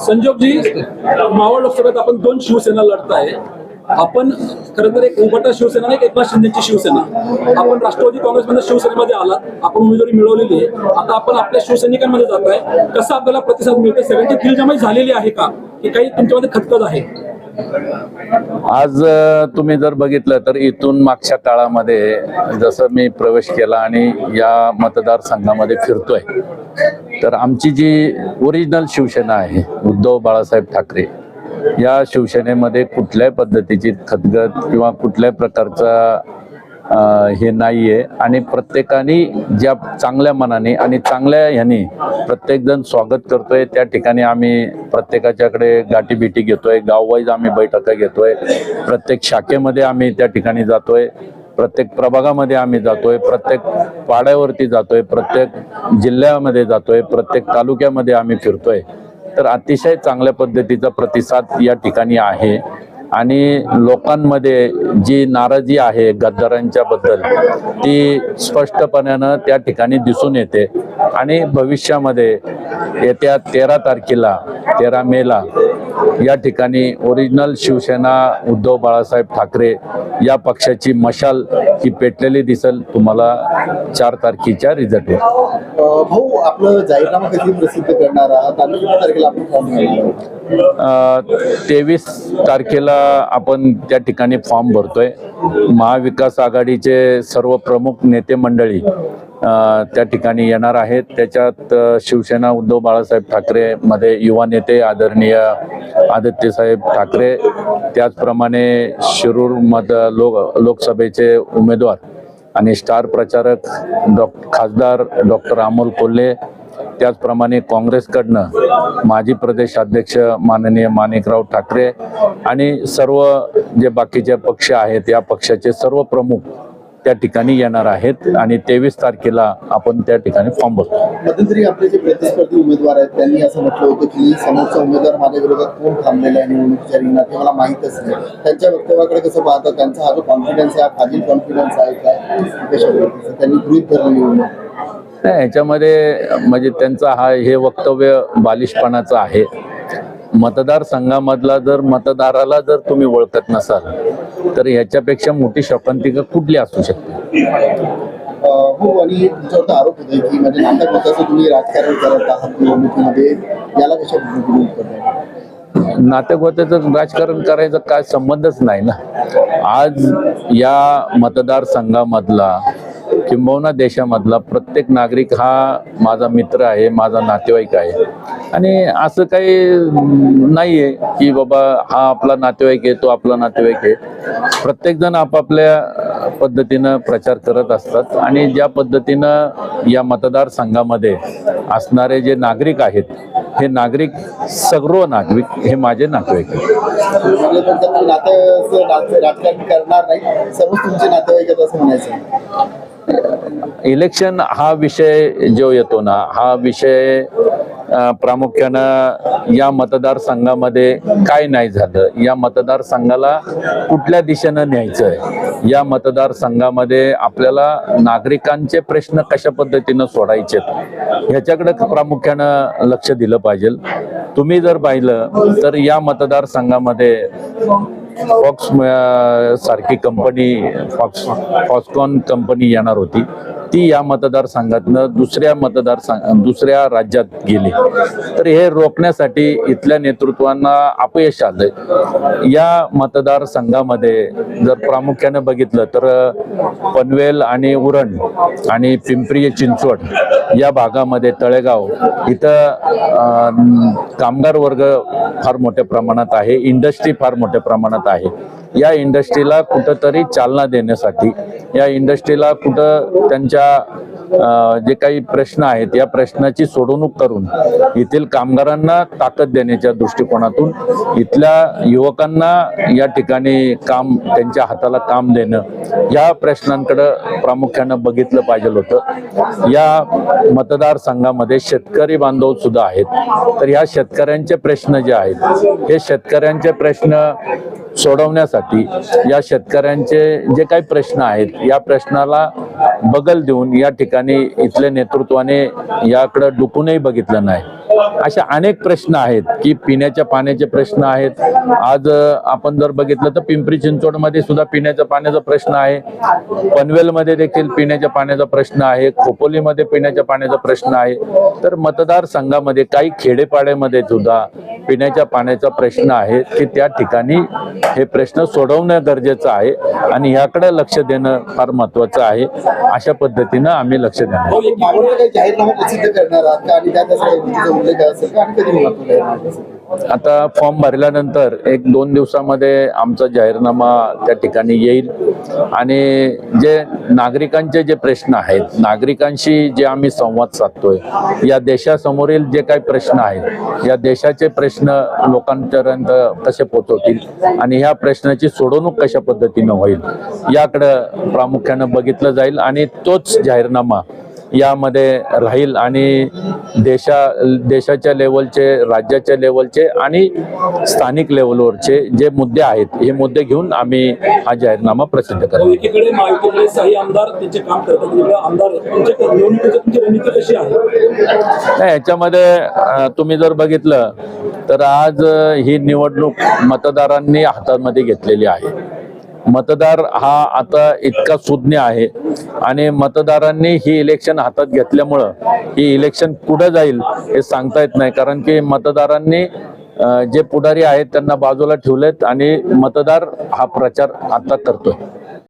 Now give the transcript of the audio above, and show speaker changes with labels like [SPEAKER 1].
[SPEAKER 1] संजोगजी मावळ लोकसभेत आपण दोन शिवसेना लढताय. आपण खरं तर एक उभटा शिवसेना आणि एक एकनाथ शिंदेची शिवसेना. आपण राष्ट्रवादी काँग्रेसमध्ये शिवसेनेमध्ये आलात. आपण उमेदवारी मिळवलेली आहे. आता आपण आपल्या शिवसैनिकांमध्ये जात आहे कसं आपल्याला प्रतिसाद मिळतो सगळ्यांची दिलजमाई झालेली आहे का? की काही तुमच्यामध्ये खतखत आहे.
[SPEAKER 2] आज तुम्ही जर बघितलं तर इथून मागच्या काळामध्ये जसं मी प्रवेश केला आणि या मतदारसंघामध्ये फिरतोय. तर आमची जी ओरिजिनल शिवसेना आहे उद्धव बाळासाहेब ठाकरे या शिवसेनेमध्ये कुठल्याही पद्धतीची खदगत किंवा कुठल्याही प्रकारचा हे हे नाहीये. आणि प्रत्येकाने ज्या चांगल्या मनाने आणि चांगल्या ह्याने प्रत्येकजण स्वागत करतोय त्या ठिकाणी आम्ही प्रत्येकाच्याकडे गाठीबिटी घेतोय गाववाईज आम्ही बैठका घेतोय प्रत्येक शाखेमध्ये आम्ही त्या ठिकाणी जातोय. प्रत्येक प्रभागामध्ये आम्ही जातोय प्रत्येक पाड्यावरती जातोय प्रत्येक जिल्ह्यामध्ये जातोय प्रत्येक तालुक्यामध्ये आम्ही फिरतोय. तर अतिशय चांगल्या पद्धतीचा प्रतिसाद या ठिकाणी आहे. आणि लोकांमध्ये जी नाराजी आहे गद्दारांच्या बद्दल ती स्पष्टपणानं त्या ठिकाणी दिसून येते. आणि भविष्यामध्ये येत्या तेरा तारखेला तेरा मेला या ठिकाणी ओरिजिनल शिवसेना उद्धव बाळासाहेब ठाकरे या पक्षाची मशाल ही पेटलेली दिसेल. तुम्हाला चार तारखेच्या रिझल्टवर
[SPEAKER 3] अ, भाऊ आपलं जाहीरनामा कधी प्रसिद्ध करणार आहात?
[SPEAKER 2] तेवीस तारखेला आपण त्या ठिकाणी फॉर्म भरतोय. महाविकास आघाडीचे सर्व प्रमुख नेते मंडळी त्या ठिकाणी येणार आहेत. त्याच्यात शिवसेना उद्धव बाळासाहेब ठाकरे मध्ये युवा नेते आदरणीय आदित्यसाहेब ठाकरे त्याचप्रमाणे शिरूर मध लोक लोकसभेचे उमेदवार आणि स्टार प्रचारक डॉ खासदार डॉक्टर अमोल कोल्हे त्याचप्रमाणे काँग्रेसकडनं माजी प्रदेश अध्यक्ष माननीय माणिकराव ठाकरे आणि सर्व जे बाकीचे पक्ष आहेत या पक्षाचे सर्व प्रमुख त्या ठिकाणी येणार आहेत आणि तेवीस तारखेला आपण त्या ठिकाणी फॉर्म भरतो
[SPEAKER 3] मध्यंतरी आपले जे प्रतिस्पर्धी उमेदवार आहेत त्यांनी असं म्हटलं होतं की समोरचा उमेदवार माझ्या विरोधात कोण थांबलेला आहे निवडणुकीच्या रिंगणात ते मला माहीतच नाही. त्यांच्या वक्तव्याकडे कसं पाहतात त्यांचा हा जो कॉन्फिडन्स आहे हा फाजील कॉन्फिडन्स आहे काय त्यांनी गृहित धरलं निवडणूक
[SPEAKER 2] नाही ह्याच्यामध्ये म्हणजे त्यांचा हा हे वक्तव्य बालिशपणाचं आहे. मतदारसंघामधला जर मतदाराला जर तुम्ही ओळखत नसाल तर ह्याच्यापेक्षा मोठी शोकांतिका कुठली असू शकते?
[SPEAKER 3] हो आणि तुमच्यावर आरोप होतोय की म्हणजे नाटक होतं तुम्ही राजकारण करत आहात निवडणुकीमध्ये याला कशा पद्धतीने
[SPEAKER 2] राजकारण करायचा काय संबंधच नाही ना. आज या मतदारसंघामधला किंबहुना देशामधला प्रत्येक नागरिक हा माझा मित्र आहे माझा नातेवाईक आहे. आणि असं काही नाही आहे की बाबा हा आपला नातेवाईक आहे तो आपला नातेवाईक आहे. प्रत्येकजण आपापल्या पद्धतीनं प्रचार करत असतात आणि ज्या पद्धतीनं या मतदारसंघामध्ये असणारे जे नागरिक आहेत हे नागरिक सर्व नागरिक हे माझे नातेवाईक आहेत
[SPEAKER 3] करणार नाही तुमचे नातेवाईक म्हणायचं
[SPEAKER 2] इलेक्शन हा विषय जो येतो ना हा विषय प्रामुख्यानं या मतदारसंघामध्ये काय नाही झालं. या मतदारसंघाला कुठल्या दिशेनं न्यायचं आहे? या मतदारसंघामध्ये आपल्याला नागरिकांचे प्रश्न कशा पद्धतीनं सोडायचे ह्याच्याकडे प्रामुख्यानं लक्ष दिलं पाहिजे. तुम्ही जर पाहिलं तर या मतदारसंघामध्ये फॉक्स सारखी कंपनी फॉक्स फॉक्सकॉन कंपनी येणार होती. ती या मतदारसंघातनं दुसऱ्या मतदारसंघ दुसऱ्या राज्यात गेली. तर हे रोखण्यासाठी इथल्या नेतृत्वांना अपयश आलंय. या मतदारसंघामध्ये जर प्रामुख्यानं बघितलं तर पनवेल आणि उरण आणि पिंपरी चिंचवड या भागामध्ये तळेगाव इथं कामगार वर्ग फार मोठ्या प्रमाणात आहे. इंडस्ट्री फार मोठ्या प्रमाणात आहे. या इंडस्ट्रीला कुठंतरी चालना देण्यासाठी या इंडस्ट्रीला कुठं त्यांच्या जे काही प्रश्न आहेत या प्रश्नाची सोडवणूक करून येथील कामगारांना ताकद देण्याच्या दृष्टिकोनातून इथल्या युवकांना या ठिकाणी काम त्यांच्या हाताला काम देणं या प्रश्नांकडं प्रामुख्यानं बघितलं पाहिजे होतं. या मतदारसंघामध्ये शेतकरी बांधव सुद्धा आहेत. तर ह्या शेतकऱ्यांचे प्रश्न जे आहेत हे शेतकऱ्यांचे प्रश्न सोडवण्यासाठी या शेतकऱ्यांचे जे काही प्रश्न आहेत या प्रश्नाला बगल देऊन या ठिकाणी इथल्या नेतृत्वाने याकडं डुकूनही बघितलं नाही. अशा अनेक प्रश्न आहेत की पिण्याच्या पाण्याचे प्रश्न आहेत. आज आपण जर बघितलं तर पिंपरी चिंचवडमध्ये सुद्धा पिण्याच्या पाण्याचा प्रश्न आहे. पनवेलमध्ये देखील पिण्याच्या पाण्याचा प्रश्न आहे. खोपोलीमध्ये पिण्याच्या पाण्याचा प्रश्न आहे. तर मतदारसंघामध्ये काही खेडेपाड्यामध्ये सुद्धा पिण्याच्या पाण्याचा प्रश्न आहे की त्या ठिकाणी हे प्रश्न सोडवणं गरजेचं आहे आणि ह्याकडे लक्ष देणं फार महत्वाचं आहे. अशा पद्धतीनं आम्ही लक्ष देणार आता फॉर्म भरल्यानंतर एक दोन दिवसामध्ये आमचा जाहीरनामा त्या ठिकाणी येईल. आणि जे नागरिकांचे जे प्रश्न आहेत नागरिकांशी जे आम्ही संवाद साधतोय या देशासमोरील जे काही प्रश्न आहेत या देशाचे प्रश्न लोकांपर्यंत कसे पोचवतील आणि ह्या प्रश्नाची सोडवणूक कशा पद्धतीनं होईल याकडं प्रामुख्यानं बघितलं जाईल आणि तोच जाहीरनामा यामध्ये राहील आणि देशा देशाच्या लेवलचे राज्याच्या लेवलचे आणि स्थानिक लेवलवरचे जे मुद्दे आहेत हे मुद्दे घेऊन आम्ही हा जाहीरनामा प्रसिद्ध
[SPEAKER 1] भाऊ,
[SPEAKER 2] करू
[SPEAKER 1] एकीकडे महायुतीकडे काही आमदार त्यांचे काम करतात दुसरे आमदार त्यांच्या निवडणुकीची तुमची रणनीती कशी आहे?
[SPEAKER 2] नाही याच्यामध्ये तुम्ही जर बघितलं तर आज ही निवडणूक मतदारांनी हातामध्ये घेतलेली आहे. मतदार हा आता इतका सुज्ञ आहे आणि मतदारांनी ही इलेक्शन हातात घेतल्यामुळं ही इलेक्शन कुठं जाईल हे सांगता येत नाही. कारण की मतदारांनी जे पुढारी आहेत त्यांना बाजूला ठेवलेत आणि मतदार हा प्रचार आता करतोय.